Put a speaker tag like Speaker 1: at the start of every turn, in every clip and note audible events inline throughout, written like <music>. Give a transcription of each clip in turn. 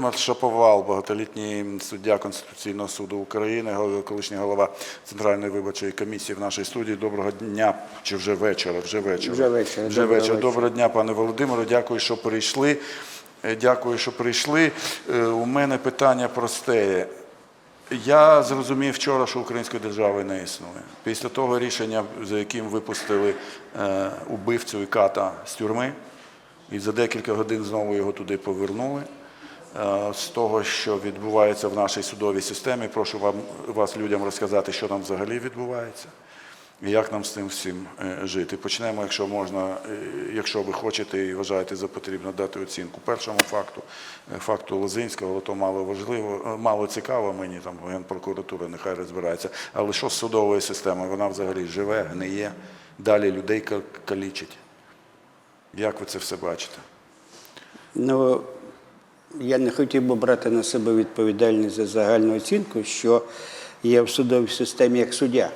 Speaker 1: Володимир Шаповал, багатолітній суддя Конституційного суду України, колишній голова Центральної виборчої комісії в нашій студії. Доброго дня чи вже вечора? Вже вечора.
Speaker 2: Вже вечора.
Speaker 1: Вже
Speaker 2: Доброго
Speaker 1: вечора.
Speaker 2: вечора.
Speaker 1: Доброго дня, пане Володимире. Дякую, що прийшли. Е, Дякую, що прийшли. Е, У мене питання просте. Я зрозумів вчора, що української держави не існує. Після того рішення, за яким випустили е, убивцю і ката з тюрми, і за декілька годин знову його туди повернули. Е, З того, що відбувається в нашій судовій системі, прошу вам, вас людям розказати, що там взагалі відбувається і як нам з цим всім е, жити. Почнемо, якщо можна, е, якщо ви хочете і вважаєте за потрібно дати оцінку першому факту, факту Лозинського, але то мало важливо, мало цікаво мені, там Генпрокуратура нехай розбирається. Але що з судовою системою? Вона взагалі живе, гниє, далі людей калічить. Як ви це все бачите?
Speaker 2: Ну, я не хотів би брати на себе відповідальність за загальну оцінку, що є в судовій системі як суддя.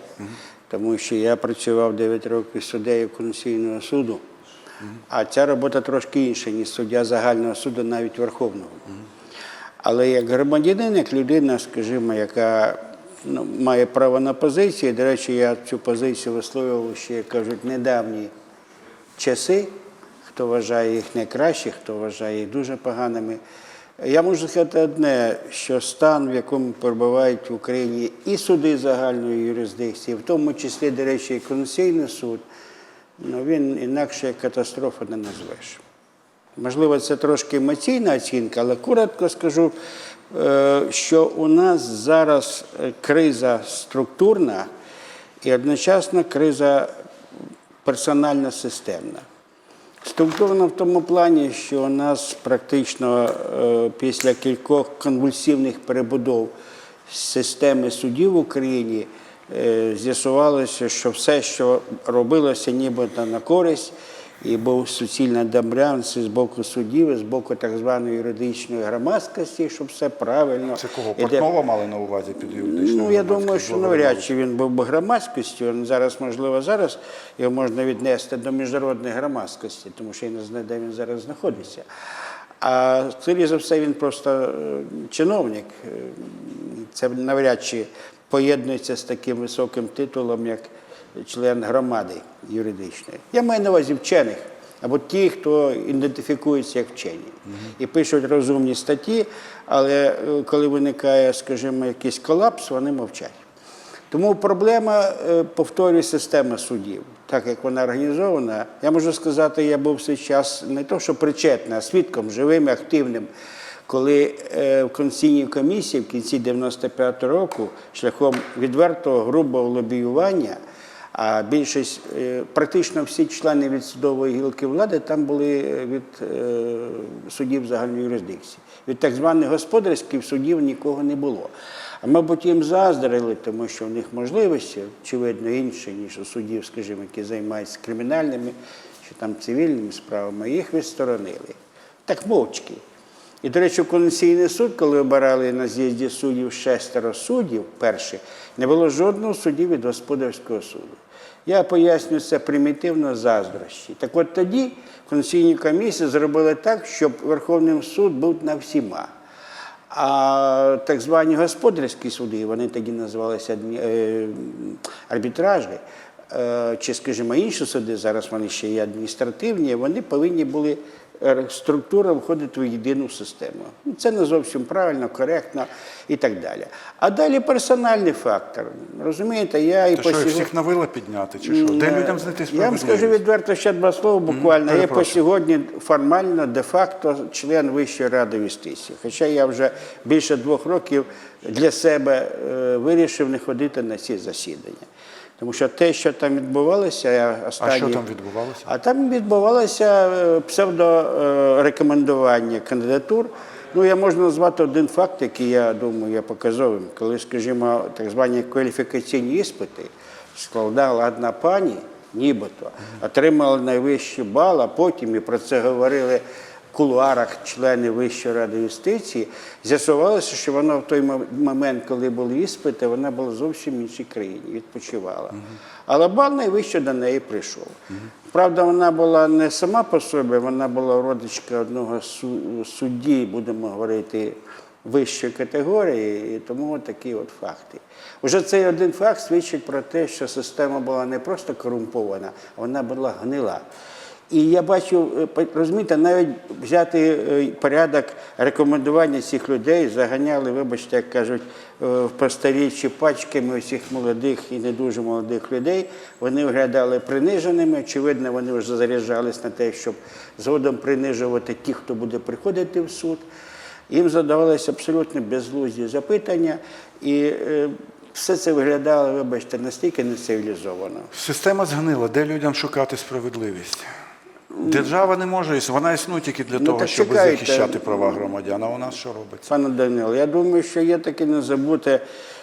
Speaker 2: Тому що я працював 9 років суддею Конституційного суду, а ця робота трошки інша, ніж суддя загального суду, навіть Верховного. Але як громадянин, як людина, скажімо, яка ну, має право на позицію, до речі, я цю позицію висловлював ще, як кажуть, недавні часи, хто вважає їх найкращі, хто вважає їх дуже поганими. Я можу сказати одне, що стан, в якому перебувають в Україні і суди загальної юрисдикції, в тому числі, до речі, і Конституційний суд, ну, він інакше як катастрофа не назвеш. Можливо, це трошки емоційна оцінка, але коротко скажу, е, що у нас зараз е, криза структурна і одночасно криза персонально системна. Структурно в тому плані, що у нас практично е, після кількох конвульсивних перебудов системи судів в Україні е, з'ясувалося, що все, що робилося нібито на користь, і був суцільна домрянці з боку судів, з боку так званої юридичної громадськості, щоб все правильно.
Speaker 1: Це кого? Портнова мали на увазі під юридичною?
Speaker 2: Ну, я думаю, що навряд чи він був би громадськістю. Він зараз, можливо, зараз його можна віднести до міжнародної громадськості, тому що я не знаю, де він зараз знаходиться. А скоріше за все, він просто е, чиновник. Е, Це навряд чи поєднується з таким високим титулом, як член громади юридичної. Я маю на увазі вчених. Або ті, хто ідентифікується як вчені і пишуть розумні статті, але е, коли виникає, скажімо, якийсь колапс, вони мовчать. Тому проблема, е, повторюю, система судів, так як вона організована. Я можу сказати, я був свій час не то, що причетний, а свідком живим і активним, коли е, в Конституційній комісії в кінці 95-го року шляхом відвертого грубого лобіювання. А більшість, е, практично всі члени від судової гілки влади там були е, від е, судів загальної юрисдикції. Від так званих господарських судів нікого не було. А мабуть, їм заздрили, тому що в них можливості, очевидно, інші, ніж у судів, скажімо, які займаються кримінальними чи там цивільними справами, їх відсторонили. Так мовчки. І, до речі, Конституційний суд, коли обирали на з'їзді суддів шестеро суддів, перші, не було жодного судді від господарського суду. Я пояснюю це примітивно заздрощі. Так от тоді Конституційні комісії зробили так, щоб Верховний суд був на всіма. А так звані господарські суди, вони тоді називалися е, арбітражі, е, чи, скажімо, інші суди, зараз вони ще є адміністративні, вони повинні були структура входити в єдину систему. Ну, Це не зовсім правильно, коректно і так далі. А далі персональний фактор. Розумієте, я і
Speaker 1: Та що, їх
Speaker 2: сьогодні-
Speaker 1: всіх на вила підняти, чи що? Де
Speaker 2: Е,
Speaker 1: людям знайти
Speaker 2: Я вам скажу відверто ще два слова буквально. Я по сьогодні формально, де-факто член Вищої ради юстиції. Хоча я вже більше двох років для себе е, вирішив не ходити на ці засідання. Тому що те, що там відбувалося, я останні...
Speaker 1: А що там відбувалося?
Speaker 2: А там відбувалося е, псевдорекомендування кандидатур. Ну, я можу назвати один факт, який я думаю є показовим. Коли, скажімо, так звані кваліфікаційні іспити складала одна пані, нібито, отримала найвищий бал, а потім і про це говорили кулуарах члени Вищої ради юстиції, з'ясувалося, що вона в той момент, коли були іспити, вона була зовсім в іншій країні, відпочивала. Але бал найвище до неї прийшов. Правда, вона була не сама по собі, вона була родичка одного судді, будемо говорити, вищої категорії, і тому такі от факти. Уже цей один факт свідчить про те, що система була не просто корумпована, вона була гнила. І я бачу, е, розумієте, навіть взяти е, порядок рекомендування цих людей заганяли, вибачте, як кажуть, е, в просторіччі пачками усіх молодих і не дуже молодих людей. Вони виглядали приниженими. Очевидно, вони вже заряджались на те, щоб згодом принижувати тих, хто буде приходити в суд. Їм задавалися абсолютно безглузді запитання, і все це виглядало, вибачте, настільки нецивілізовано.
Speaker 1: Система згнила, де людям шукати справедливість? Держава не може вона існує тільки для
Speaker 2: Ну,
Speaker 1: того, щоб
Speaker 2: чекайте.
Speaker 1: захищати права громадян. А у нас що робиться?
Speaker 2: Пане Данило, я думаю, що є таке незабуте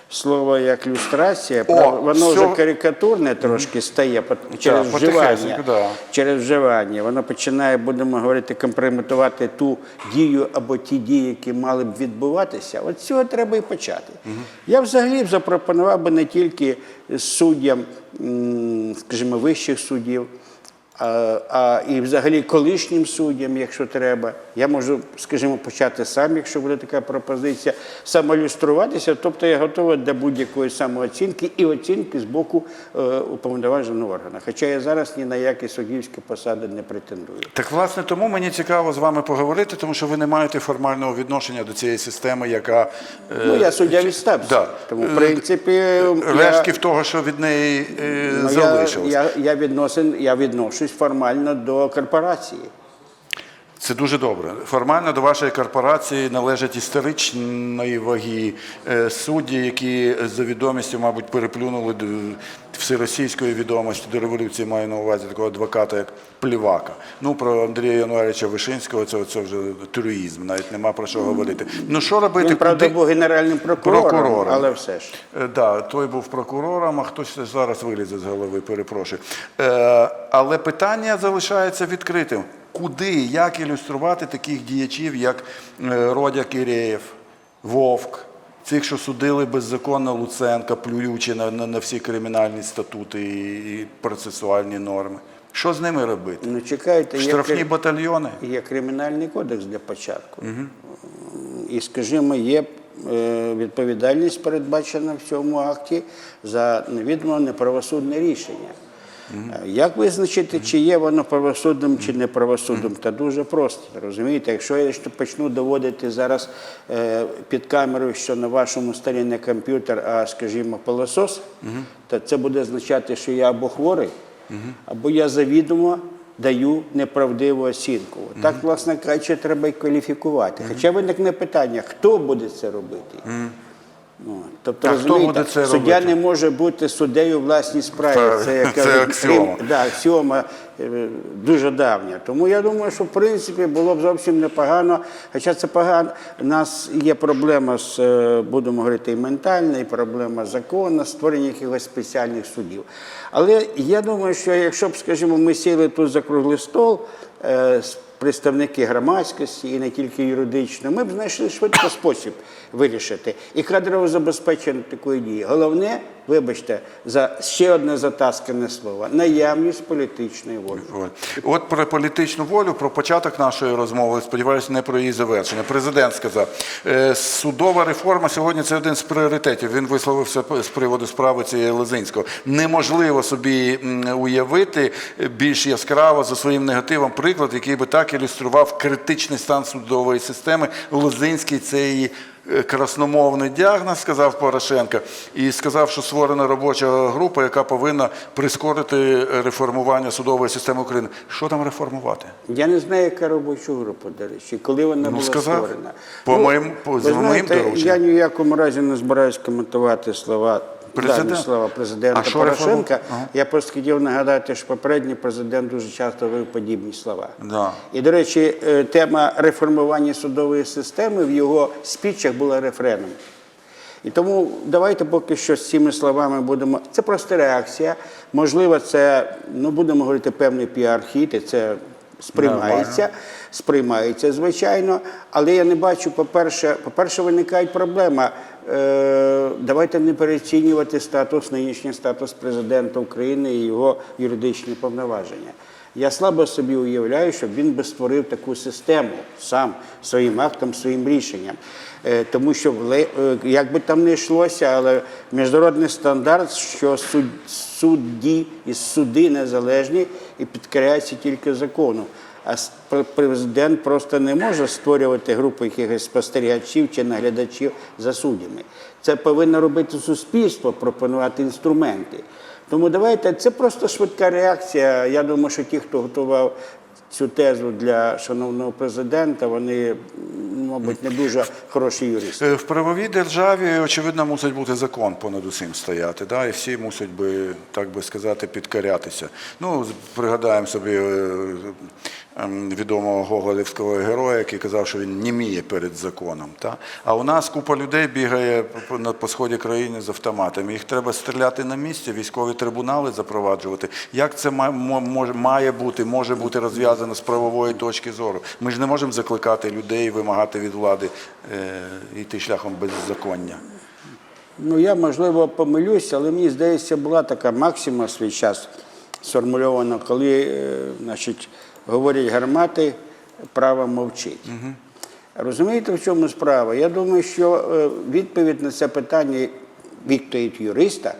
Speaker 2: слово як люстрація.
Speaker 1: О,
Speaker 2: Воно
Speaker 1: всьо-
Speaker 2: вже карикатурне трошки стає через
Speaker 1: потихесеньку,
Speaker 2: вживання.
Speaker 1: да.
Speaker 2: Через вживання. Воно починає, будемо говорити, компрометувати ту дію або ті дії, які мали б відбуватися. От цього треба і почати. Я взагалі б запропонував би не тільки суддям, скажімо, вищих судів. А, а і взагалі колишнім суддям, якщо треба. Я можу, скажімо, почати сам, якщо буде така пропозиція, самолюструватися. Тобто я готовий до будь-якої самооцінки і оцінки з боку е, уповноваженого органу. Хоча я зараз ні на які суддівські посади не претендую.
Speaker 1: Так, власне, тому мені цікаво з вами поговорити, тому що ви не маєте формального відношення до цієї системи, яка е,
Speaker 2: Ну, я суддя відстався.
Speaker 1: да.
Speaker 2: Тому, в
Speaker 1: Е,
Speaker 2: принципі, я-
Speaker 1: того, що від неї е,
Speaker 2: ну, я,
Speaker 1: залишилось.
Speaker 2: я, я, відносин, я відношусь формально до корпорації.
Speaker 1: Це дуже добре. Формально до вашої корпорації належать історичної ваги е, судді, які за відомістю, мабуть, переплюнули всеросійської відомості до революції, маю на увазі такого адвоката, як Плівака. Ну, про Андрія Януарича Вишинського це, це вже туруїзм, навіть нема про що говорити. Ну, що робити?
Speaker 2: Він, правда, був генеральним прокурором,
Speaker 1: Прокурором.
Speaker 2: але все ж.
Speaker 1: Е, Да, той був прокурором, а хтось зараз вилізе з голови, перепрошую. Е, але питання залишається відкритим. Куди, як ілюструвати таких діячів, як е, Родя Киреєв, Вовк, цих, що судили беззаконно Луценка, плюючи на, на, на всі кримінальні статути і, і процесуальні норми? Що з ними робити?
Speaker 2: Ну, чекайте,
Speaker 1: Штрафні
Speaker 2: кри-
Speaker 1: батальйони?
Speaker 2: Є кримінальний кодекс для початку. І, скажімо, є е, відповідальність передбачена в цьому акті за невідомо неправосудне рішення. Е, Як визначити, чи є воно правосудним, чи не правосудним? Та дуже просто. Розумієте, якщо я почну доводити зараз е, під камерою, що на вашому столі не комп'ютер, а, скажімо, пилосос, то це буде означати, що я або хворий, або я завідомо даю неправдиву оцінку. Так, власне кажучи, треба і кваліфікувати. Хоча виникне питання, хто буде це робити? Ну, тобто,
Speaker 1: А
Speaker 2: розумієте,
Speaker 1: це
Speaker 2: суддя
Speaker 1: робити?
Speaker 2: не може бути суддею власній справі.
Speaker 1: Це-
Speaker 2: Це, як <laughs>
Speaker 1: це аксіома.
Speaker 2: да, аксіома е, дуже давня. Тому я думаю, що в принципі було б зовсім непогано. Хоча це погано. У нас є проблема з, е, будемо говорити, і ментальна, і проблема закону, створення якихось спеціальних судів. Але я думаю, що якщо б, скажімо, ми сіли тут за круглий стол. Представники громадськості і не тільки юридично, ми б знайшли швидко спосіб вирішити. І кадрово забезпечення такої дії. Головне, вибачте, за ще одне затаскане слово наявність політичної волі.
Speaker 1: От про політичну волю, про початок нашої розмови, сподіваюся, не про її завершення. Президент сказав, е, судова реформа сьогодні це один з пріоритетів. Він висловився з приводу справи цієї Лозинського. Неможливо собі уявити більш яскраво за своїм негативом приклад, який би так ілюстрував критичний стан судової системи. Лозинський це її красномовний діагноз, сказав Порошенко, і сказав, що створена робоча група, яка повинна прискорити реформування судової системи України. Що там реформувати?
Speaker 2: Я не знаю, яка робоча група, до речі, коли вона була
Speaker 1: Ну, сказав.
Speaker 2: створена.
Speaker 1: По моїм- по-
Speaker 2: ви
Speaker 1: знаєте, моїм дорученням.
Speaker 2: Я ні в якому разі не збираюсь коментувати слова.
Speaker 1: Президент?
Speaker 2: Дані слова президента
Speaker 1: А
Speaker 2: Порошенка.
Speaker 1: Ага.
Speaker 2: Я просто хотів нагадати, що попередній президент дуже часто говорив подібні слова.
Speaker 1: Да.
Speaker 2: І, до речі, е, тема реформування судової системи в його спічах була рефреном. І тому давайте поки що з цими словами будемо. Це просто реакція. Можливо, це, ну будемо говорити, певний піар-хід, і це сприймається, сприймається, звичайно. Але я не бачу, по-перше, по-перше, виникає проблема. Е, давайте не переоцінювати статус, нинішній статус президента України і його юридичні повноваження. Я слабо собі уявляю, щоб він би створив таку систему сам своїм актом, своїм рішенням. Е, Тому що е, як би там не йшлося, але міжнародний стандарт, що судді і суди незалежні і підкоряються тільки закону. А президент просто не може створювати групу якихось спостерігачів чи наглядачів за суддями. Це повинно робити суспільство, пропонувати інструменти. Тому давайте це просто швидка реакція. Я думаю, що ті, хто готував цю тезу для шановного президента, вони, мабуть, не дуже хороші юристи.
Speaker 1: Е, В правовій державі, очевидно, мусить бути закон понад усім стояти, да? і всі мусять би, так би сказати, підкорятися. Ну, пригадаємо собі е, відомого гоголівського героя, який казав, що він німіє перед законом. Та? А у нас купа людей бігає по- сході країни з автоматами. Їх треба стріляти на місці, військові трибунали запроваджувати. Як це має, бути, може бути розв'язано з правової точки зору? Ми ж не можемо закликати людей, вимагати від влади е, йти шляхом беззаконня.
Speaker 2: Ну, я, можливо, помилюсь, але мені здається, була така максима свій час сформульована, коли е, значить, говорять гармати, право мовчить. Розумієте, в чому справа? Я думаю, що е, відповідь на це питання, відповідь юриста,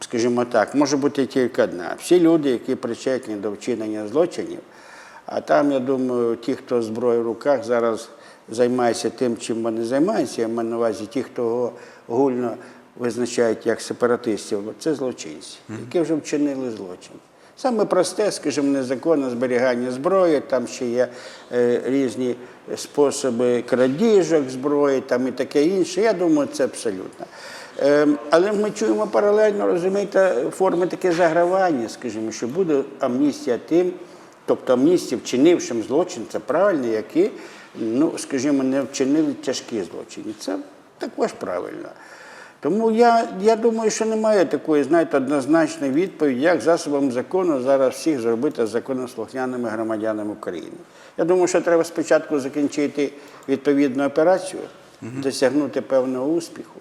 Speaker 2: скажімо так, може бути тільки одна. Всі люди, які причетні до вчинення злочинів, а там, я думаю, ті, хто з зброєю в руках, зараз займаються тим, чим вони займаються. Я маю на увазі ті, хто гульно визначають як сепаратистів, це злочинці, які вже вчинили злочин. Саме просте, скажімо, незаконне зберігання зброї, там ще є е, різні способи крадіжок зброї там і таке інше. Я думаю, це абсолютно. Ем, Але ми чуємо паралельно, розумієте, форми таке загравання, скажімо, що буде амністія тим, тобто амністія вчинившим злочин, це правильно, які, ну, скажімо, не вчинили тяжкі злочини. Це також правильно. Тому я, я думаю, що немає такої, знаєте, однозначної відповіді, як засобом закону зараз всіх зробити законослухняними громадянами України. Я думаю, що треба спочатку закінчити відповідну операцію, досягнути певного успіху.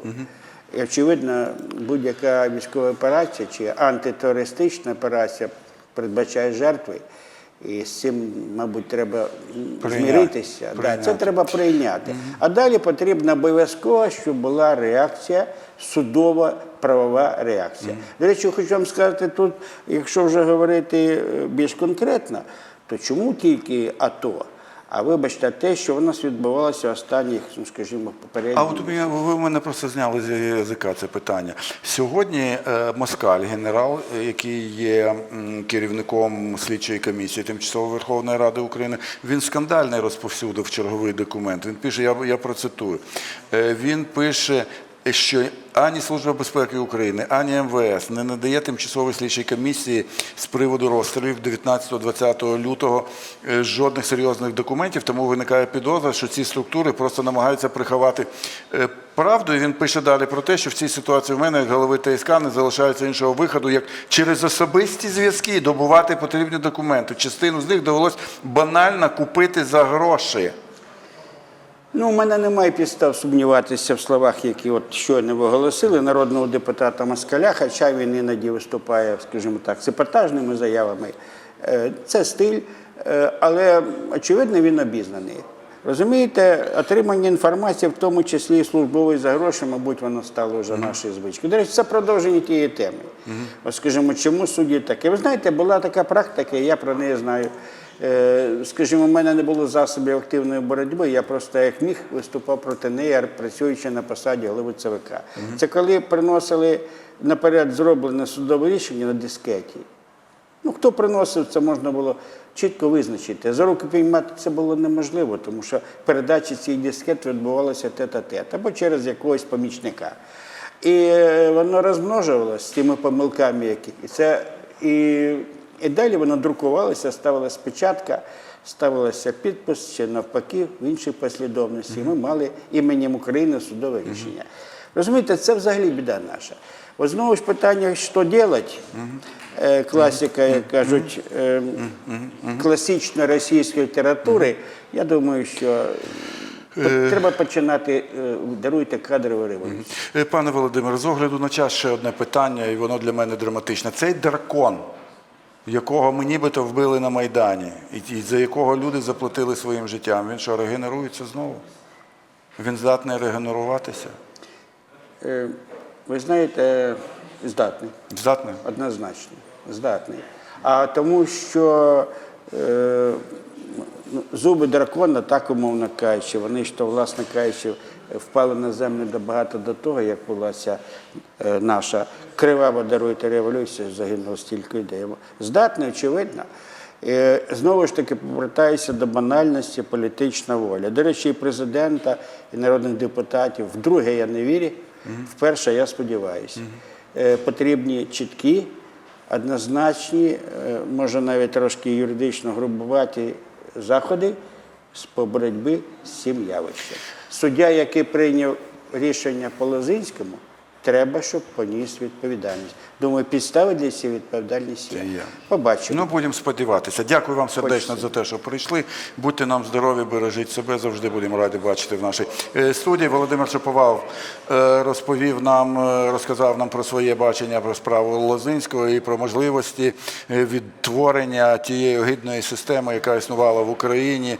Speaker 2: І, очевидно, будь-яка військова операція чи антитерористична операція передбачає жертви. І з цим, мабуть, треба
Speaker 1: Прийняти.
Speaker 2: зміритися. Да, це треба прийняти. А далі потрібно обов'язково, щоб була реакція, судова правова реакція. До речі, хочу вам сказати тут, якщо вже говорити е, більш конкретно, то чому тільки АТО? А вибачте, те, що в нас відбувалося останніх, ну, скажімо, попередніх.
Speaker 1: А от ви мене просто зняли з язика це питання. Сьогодні е, Москаль, генерал, який є керівником слідчої комісії Тимчасової Верховної Ради України, він скандальний розповсюдив черговий документ. Він пише, я, я процитую. Е, Він пише. Що ані Служба безпеки України, ані МВС не надає тимчасовій слідчій комісії з приводу розстрілів 19-20 лютого е, жодних серйозних документів, тому виникає підозра, що ці структури просто намагаються приховати е, правду. І він пише далі про те, що в цій ситуації в мене, як голови ТСК, не залишається іншого виходу, як через особисті зв'язки добувати потрібні документи. Частину з них довелось банально купити за гроші.
Speaker 2: Ну, у мене немає підстав сумніватися в словах, які от щойно ви оголосили народного депутата Москаля, хоча він іноді виступає, скажімо так, з епатажними заявами. Е, Це стиль, е, але очевидно він обізнаний. Розумієте, отримання інформації, в тому числі і службової за гроші, мабуть, воно стало вже нашою звичкою. До речі, це продовження тієї теми. От, скажімо, чому судді таке? Ви знаєте, була така практика, і я про неї знаю. Е, Скажімо, в мене не було засобів активної боротьби, я просто як міг виступав проти неї, працюючи на посаді голови ЦВК. Це коли приносили наперед зроблене судове рішення на дискеті. Ну, хто приносив, це можна було чітко визначити. За руки піймати це було неможливо, тому що передача цих дискет відбувалася тет-а-тет або через якогось помічника. І е, воно розмножувалося з тими помилками, які. І, це, і, і далі воно друкувалося, ставилася печатка, ставилося підпис чи навпаки в іншій послідовності. Ми мали іменем України судове рішення. Розумієте, це взагалі біда наша. От знову ж питання, що робити. е, класика, як кажуть, е, класичної російської літератури, я думаю, що е, треба починати, даруйте кадрову революцію.
Speaker 1: Пане Володимире, з огляду на час ще одне питання, і воно для мене драматичне. Цей дракон, якого ми нібито вбили на Майдані, і за якого люди заплатили своїм життям, він що, регенерується знову? Він здатний регенеруватися?
Speaker 2: Е, Ви знаєте, здатний.
Speaker 1: Здатний?
Speaker 2: Однозначно, здатний. А тому, що е, ну, зуби дракона, так умовно кажучи, вони ж то, власне кажучи, впали на землю багато до того, як була ця е, наша кривава даруйте революція, загинуло стільки людей. Здатний, очевидно. Е, Знову ж таки, повертаюся до банальності політична воля. До речі, і президента, і народних депутатів. Вдруге я не вірю, вперше я сподіваюся. Е, Потрібні чіткі, однозначні, е, може навіть трошки юридично грубуваті заходи з боротьби з цим явищем. Суддя, який прийняв рішення по Лозинському, треба, щоб поніс відповідальність. Думаю, підстави для цієї відповідальності є.
Speaker 1: є.
Speaker 2: Побачимо.
Speaker 1: Ну, будемо сподіватися. Дякую вам сердечно
Speaker 2: Хочеться.
Speaker 1: за те, що прийшли. Будьте нам здорові, бережіть себе. Завжди будемо раді бачити в нашій е, студії. Володимир Шаповал е, розповів нам, е, розказав нам про своє бачення про справу Лозинського і про можливості відтворення тієї огидної системи, яка існувала в Україні.